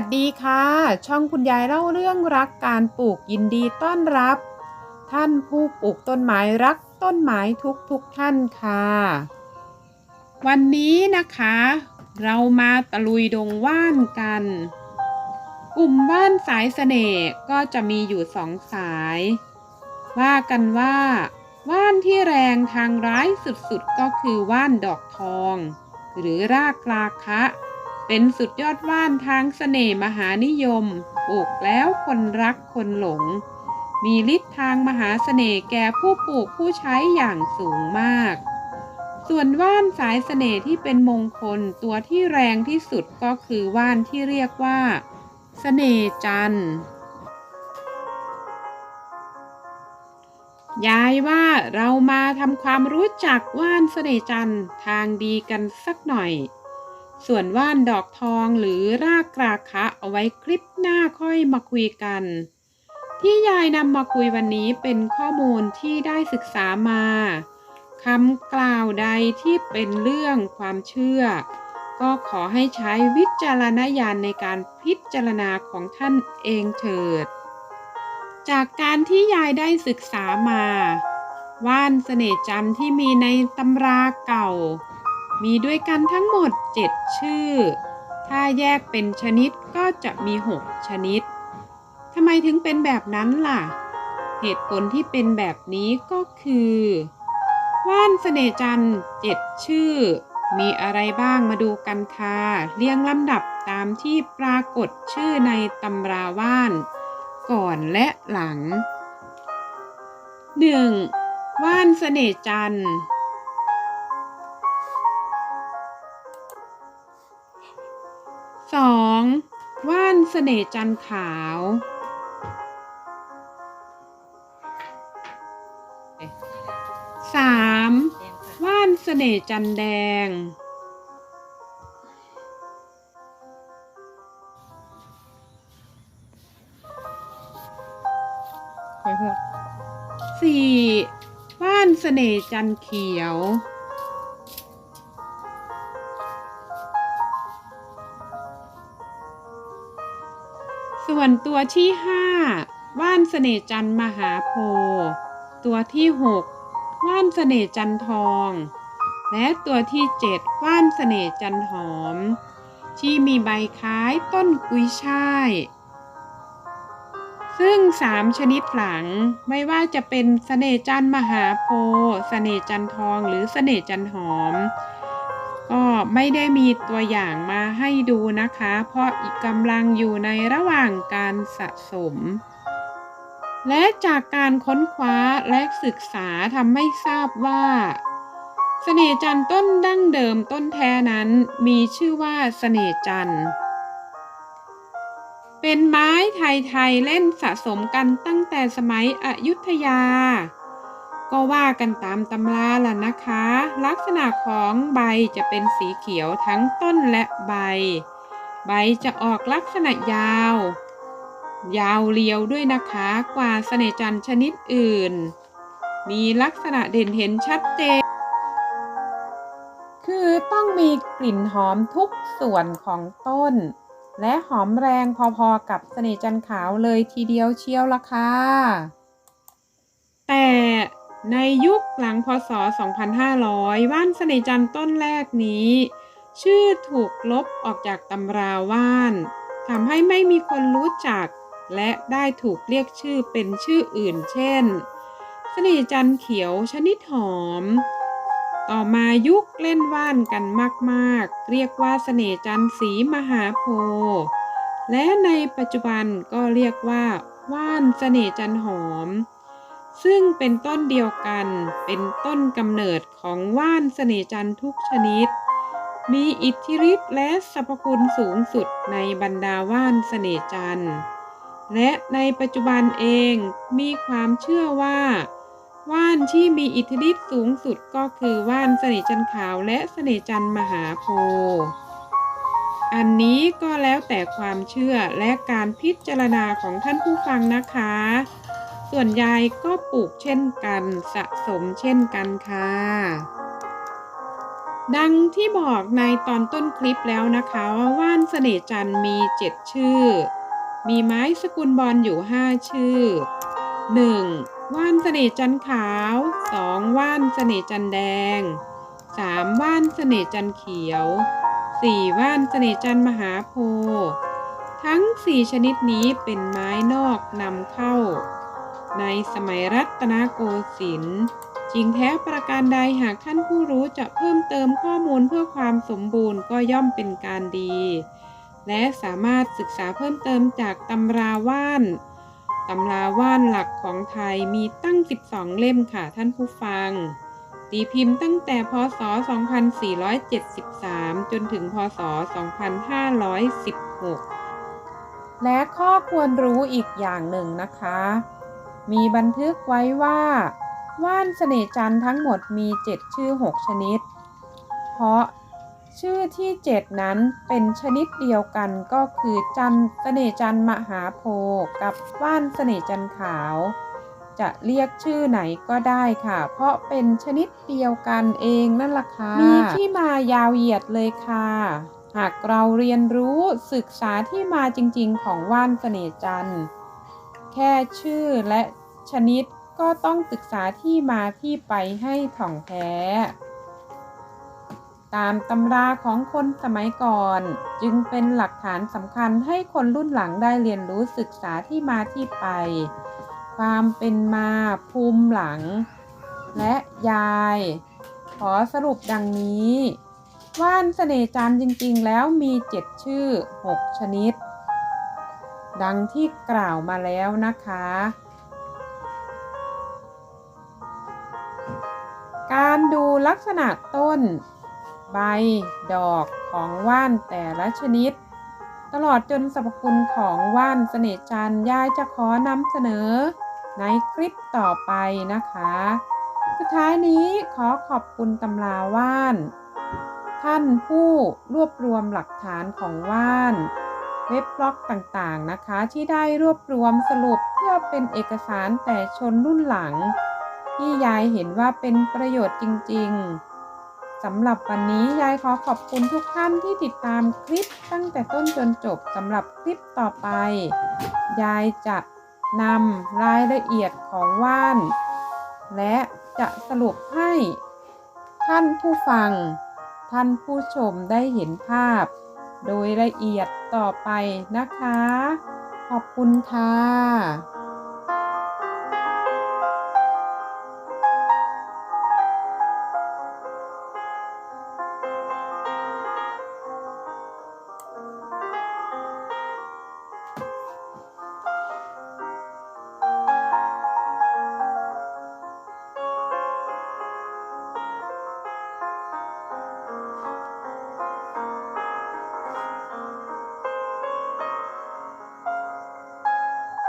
วัสดีค่ะ ช่องคุณยายเล่าเรื่องรักการปลูกยินดีต้อนรับ ท่านผู้ปลูกต้นไม้รักต้นไม้ทุกทุกท่านค่ะ วันนี้นะคะ เรามาตะลุยดงว่านกัน กลุ่มว่านสายเสน่ห์ก็จะมีอยู่สองสาย ว่ากันว่า ว่านที่แรงทางร้ายสุดๆก็คือว่านดอกทอง หรือรากราคะ เป็นสุดยอดว่านทางเสน่ห์มหานิยมปลูกแล้วคนรักคนหลง มีฤทธิ์ทางมหาเสน่ห์แก่ผู้ปลูกผู้ใช้อย่างสูงมาก ส่วนว่านสายเสน่ห์ที่เป็นมงคลตัวที่แรงที่สุดก็คือว่านที่เรียกว่าเสน่ห์จันทร์ยายว่าเรามาทำความรู้จักว่านเสน่จันทร์ทางดีกันสักหน่อย ส่วนว่านดอกทองหรือรากกราคะเอาไว้คลิปหน้าค่อยมาคุยกัน ที่ยายนำมาคุยวันนี้เป็นข้อมูลที่ได้ศึกษามาคำกล่าวใดที่เป็นเรื่องความเชื่อ ก็ขอให้ใช้วิจารณญาณในการพิจารณาของท่านเองเถิด จากการที่ยายได้ศึกษามา ว่านเสน่ห์จันทร์ที่มีในตำราเก่า มีด้วยกันทั้งหมด 7 ชื่อ ถ้าแยกเป็นชนิดก็จะมี 6 ชนิดทำไมถึงเป็นแบบนั้นล่ะ เหตุผลที่เป็นแบบนี้ก็คือ ว่านเสน่จันทร์เจ็ดชื่อ มีอะไรบ้างมาดูกันค่ะ เรียงลำดับตามที่ปรากฏชื่อในตำราว่าน ก่อนและหลัง 1. ว่านเสน่จันทร์ ว่านเสน่ห์จันทร์ขาวสามว่านเสน่ห์จันทร์แดงสี่ว่านเสน่ห์จันทร์เขียว ส่วนตัวที่ห้าว่านเสน่จันมหาโพธิ์ตัวที่หกว่านเสน่จันทอง และตัวที่เจ็ดว่านเสน่จันหอม ที่มีใบคล้ายต้นกุยช่าย ซึ่งสามชนิดหลังไม่ว่าจะเป็นเสน่จันมหาโพธิ์เสน่จันทองหรือเสน่จันหอม ก็ไม่ได้มีตัวอย่างมาให้ดูนะคะ เพราะกำลังอยู่ในระหว่างการสะสม และจากการค้นคว้าและศึกษาทำให้ทราบว่าเสน่จันต้นดั้งเดิมต้นแท้นั้นมีชื่อว่าเสน่จันเป็นไม้ไทยๆเล่นสะสมกันตั้งแต่สมัยอยุธยา ก็ว่ากันตามตำราล่ะนะคะ ลักษณะของใบจะเป็นสีเขียวทั้งต้นและใบ ใบจะออกลักษณะยาว ยาวเรียวด้วยนะคะกว่าเสน่จันชนิดอื่น มีลักษณะเด่นเห็นชัดเจน คือต้องมีกลิ่นหอมทุกส่วนของต้น และหอมแรงพอๆกับเสน่จันขาวเลยทีเดียวเชียวละค่ะแต่ ในยุคหลังพศ 2500 ว่านเสน่จันทร์ต้นแรกนี้ ชื่อถูกลบออกจากตำราว่านทำให้ไม่มีคนรู้จัก และได้ถูกเรียกชื่อเป็นชื่ออื่นเช่น เสน่จันทร์เขียวชนิดหอม ต่อมายุคเล่นว่านกันมากๆ เรียกว่าเสน่จันทร์สีมหาโพธิ์และในปัจจุบันก็เรียกว่าว่านเสน่จันทร์หอม ซึ่งเป็นต้นเดียวกัน เป็นต้นกำเนิดของว่านเสน่จันทุกชนิด มีอิทธิฤทธิ์และสรรพคุณสูงสุดในบรรดาว่านเสน่จันและในปัจจุบันเองมีความเชื่อว่าว่านที่มีอิทธิฤทธิ์สูงสุดก็คือว่านเสน่จันขาวและเสน่จันมหาโพธิ์อันนี้ก็แล้วแต่ความเชื่อและการพิจารณาของท่านผู้ฟังนะคะ ส่วนยายก็ปลูกเช่นกันสะสมเช่นกันค่ะ ดังที่บอกในตอนต้นคลิปแล้วนะคะว่าว่านเสน่จันทร์มี7ชื่อ มีไม้สกุลบอลอยู่5ชื่อ 1. ว่านเสน่จันขาว 2. ว่านเสน่จันแดง 3. ว่านเสน่จันเขียว 4. ว่านเสน่จันมหาโพธิ์ทั้ง4ชนิดนี้เป็นไม้นอกนำเข้า ในสมัยรัตนโกสินทร์จริงแท้ประการใดหากท่านผู้รู้จะเพิ่มเติมข้อมูลเพื่อความสมบูรณ์ก็ย่อมเป็นการดี และสามารถศึกษาเพิ่มเติมจากตำราว่านตำราว่านหลักของไทยมีตั้ง 12 เล่มค่ะท่านผู้ฟัง ตีพิมพ์ตั้งแต่พศ 2473 จนถึงพศ 2516 และข้อควรรู้อีกอย่างหนึ่งนะคะ มีบันทึกไว้ว่าว่านเสน่ห์จันทร์ทั้งหมดมี7ชื่อ6ชนิด เพราะชื่อที่7นั้นเป็นชนิดเดียวกันก็คือจันทร์เสน่ห์จันทร์มหาโพธิ์กับว่านเสน่ห์จันทร์ขาว จะเรียกชื่อไหนก็ได้ค่ะ เพราะเป็นชนิดเดียวกันเองนั่นล่ะค่ะมีที่มายาวเหยียดเลยค่ะ หากเราเรียนรู้ศึกษาที่มาจริงๆของว่านเสน่ห์จันทร์ แค่ชื่อและชนิดก็ต้องศึกษาที่มาที่ไปให้ถ่องแท้ ตามตำราของคนสมัยก่อน จึงเป็นหลักฐานสำคัญให้คนรุ่นหลังได้เรียนรู้ศึกษาที่มาที่ไป ความเป็นมาภูมิหลัง และยาย ขอสรุปดังนี้ ว่านเสน่จันจริงๆแล้วมี 7 ชื่อ 6 ชนิด ดังที่กล่าวมาแล้วนะคะ การดูลักษณะต้น ใบ ดอกของว่านแต่ละชนิด ตลอดจนสรรพคุณของว่านเสน่จันยายจะขอนำเสนอ ในคลิปต่อไปนะคะ สุดท้ายนี้ขอขอบคุณตำราว่าน ท่านผู้รวบรวมหลักฐานของว่าน เว็บบล็อกต่างๆนะคะ ที่ได้รวบรวมสรุปเพื่อเป็นเอกสารแต่ชนรุ่นหลัง ที่ยายเห็นว่าเป็นประโยชน์จริงๆสำหรับวันนี้ยายขอขอบคุณทุกท่านที่ติดตามคลิปตั้งแต่ต้นจนจบสำหรับคลิปต่อไป ยายจะนำรายละเอียดของว่าน และจะสรุปให้ท่านผู้ฟัง ท่านผู้ชมได้เห็นภาพ โดยละเอียดต่อไปนะคะ ขอบคุณค่ะ